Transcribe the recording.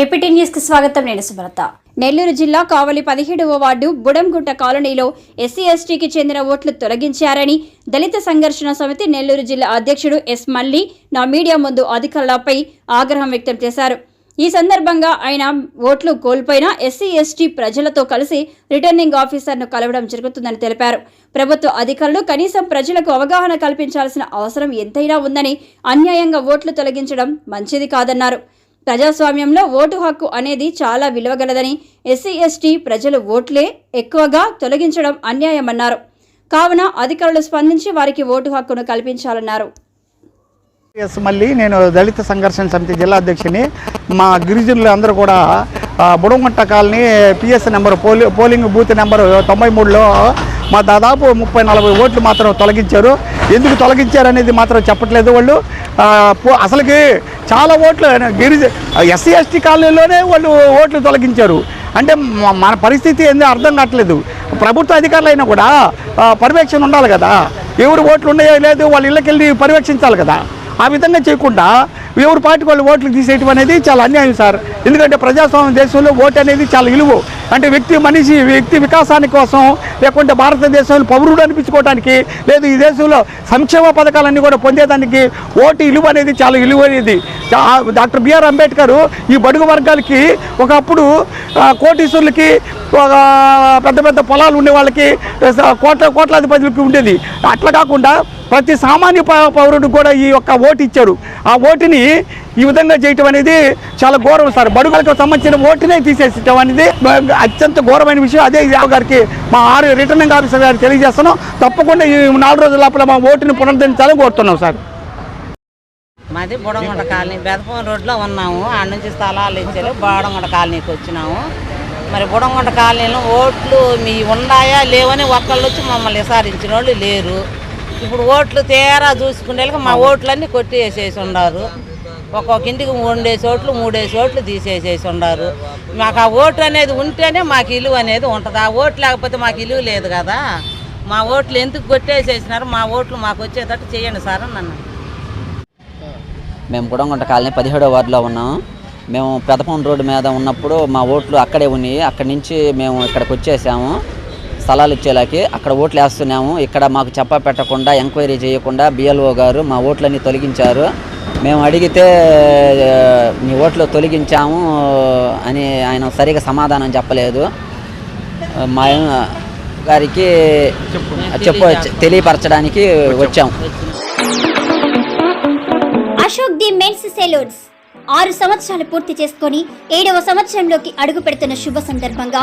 APT న్యూస్కి స్వాగతం. నేను సుబ్రత నెల్లూరు జిల్లా కావలి పదిహేడవ వార్డు బుడంగుంట కాలనీలో ఎస్సీ ఎస్టీకి చెందిన ఓట్లు తొలగించారని దళిత సంఘర్షణ సమితి నెల్లూరు జిల్లా అధ్యక్షుడు ఎస్ మల్లి నా మీడియా ముందు అధికారులపై ఆగ్రహం వ్యక్తం చేశారు. ఈ సందర్భంగా ఆయన ఓట్లు కోల్పోయిన ఎస్సీ ఎస్టీ ప్రజలతో కలిసి రిటర్నింగ్ ఆఫీసర్ను కలవడం జరుగుతుందని తెలిపారు. ప్రభుత్వ అధికారులు కనీసం ప్రజలకు అవగాహన కల్పించాల్సిన అవసరం ఎంతైనా ఉందని అన్యాయంగా ఓట్లు తొలగించడం మంచిది కాదన్నారు. ప్రజాస్వామ్యంలో ఓటు హక్కు అనేది చాలా విలువగలదని ఎస్సీ ఎస్టీ ప్రజలు ఓట్లే ఎక్కువగా తొలగించడం అన్యాయమన్నారు. కావున అధికారులు స్పందించి వారికి ఓటు హక్కును కల్పించాలన్నారు. ఎస్ మళ్ళీ నేను దళిత సంఘర్షణ సమితి జిల్లా అధ్యక్షుని మా గిరిజనులు అందరూ కూడా బుడమట్ట కాలనీ పిఎస్ నెంబర్ పోలి పోలింగ్ బూత్ నెంబర్ తొంభై మూడులో మా దాదాపు ముప్పై నలభై ఓట్లు మాత్రం తొలగించారు. ఎందుకు తొలగించారు అనేది మాత్రం చెప్పట్లేదు వాళ్ళు. అసలుకి చాలా ఓట్లు గిరిజ ఎస్సీ ఎస్టీ కాలనీలోనే వాళ్ళు ఓట్లు తొలగించారు. అంటే మన పరిస్థితి ఏందో అర్థం కావట్లేదు. ప్రభుత్వ అధికారులు అయినా కూడా పర్యవేక్షణ ఉండాలి కదా. ఎవరు ఓట్లు ఉన్నాయో లేదు వాళ్ళ ఇళ్ళకెళ్ళి పర్యవేక్షించాలి కదా. ఆ విధంగా చేయకుండా ఎవరు పార్టీ వాళ్ళు ఓట్లు తీసేయటం అనేది చాలా అన్యాయం సార్. ఎందుకంటే ప్రజాస్వామ్య దేశంలో ఓటు అనేది చాలా విలువ అంటే వ్యక్తి మనిషి వ్యక్తి వికాసాని కోసం లేకుంటే భారతదేశంలో పౌరుడు అనిపించుకోవడానికి లేదు ఈ దేశంలో సంక్షేమ పథకాలన్నీ కూడా పొందేదానికి ఓటు విలువ అనేది చాలా విలువైనది అనేది. డాక్టర్ బిఆర్ అంబేద్కర్ ఈ బడుగు వర్గాలకి ఒకప్పుడు కోటీశ్వరులకి పెద్ద పెద్ద పొలాలు ఉండే వాళ్ళకి కోట్ల కోట్లాధిపతులకి ఉండేది. అట్లా కాకుండా ప్రతి సామాన్య పౌరుడికి పౌరుడు కూడా ఈ యొక్క ఓటు ఇచ్చారు. ఆ ఓటుని ఈ విధంగా చేయటం అనేది చాలా ఘోరం సార్. బడుగులకు సంబంధించిన ఓటునే తీసేసటం అనేది అత్యంత ఘోరమైన విషయం. అదే యాదవ్ గారికి మా ఆరు రిటర్నింగ్ ఆఫీసర్ గారికి తెలియజేస్తున్నాం. తప్పకుండా ఈ నాలుగు రోజుల లోపల మా ఓటుని పునరుద్ధరించాలని కోరుతున్నాం సార్. మాది బుడంగొండ కాలనీ. బెదపం రోడ్లో ఉన్నాము. ఆడ నుంచి స్థలాలు ఇచ్చారు. బుడంగొండ కాలనీకి వచ్చినాము. మరి బుడంగొండ కాలనీలో ఓట్లు మీ ఉన్నాయా లేవని ఒక్కళ్ళు వచ్చి మమ్మల్ని విసారించిన వాళ్ళు లేరు. ఇప్పుడు ఓట్లు తేరా చూసుకునే మా ఓట్లన్నీ కొట్టేసేసి ఉన్నారు ఒక్కొక్క ఇంటికి రెండేసి ఓట్లు మూడేసి ఓట్లు తీసేసేసి ఉన్నారు మాకు ఆ ఓటు అనేది ఉంటేనే మాకు ఇలువ అనేది ఉంటుంది. ఆ ఓటు లేకపోతే మాకు ఇలువ లేదు కదా. మా ఓట్లు ఎందుకు కొట్టేసేసినారు? మా ఓట్లు మాకు వచ్చేటట్టు చేయండి సార్ నన్ను మేము గుడంగుంట కాలనీ పదిహేడో వార్డులో ఉన్నాము మేము పెదపం రోడ్డు మీద ఉన్నప్పుడు మా ఓట్లు అక్కడే ఉన్నాయి. అక్కడి నుంచి మేము ఇక్కడికి వచ్చేసాము. స్థలాలు ఇచ్చేలాకి అక్కడ ఓట్లు వేస్తున్నాము. ఇక్కడ మాకు చెప్ప పెట్టకుండా ఎంక్వైరీ చేయకుండా బిఎల్ఓ గారు మా ఓట్లన్నీ తొలగించారు. మేము అడిగితే మీ ఓట్లు తొలగించాము అని ఆయన సరిగా సమాధానం చెప్పలేదు. మా గారికి చెప్ప తెలియపరచడానికి వచ్చాము అశోక్ ది మెన్స్ సెలూన్స్. ఆరు సంవత్సరాలు పూర్తి చేసుకొని ఏడవ సంవత్సరంలోకి అడుగు పెడుతున్న శుభ సందర్భంగా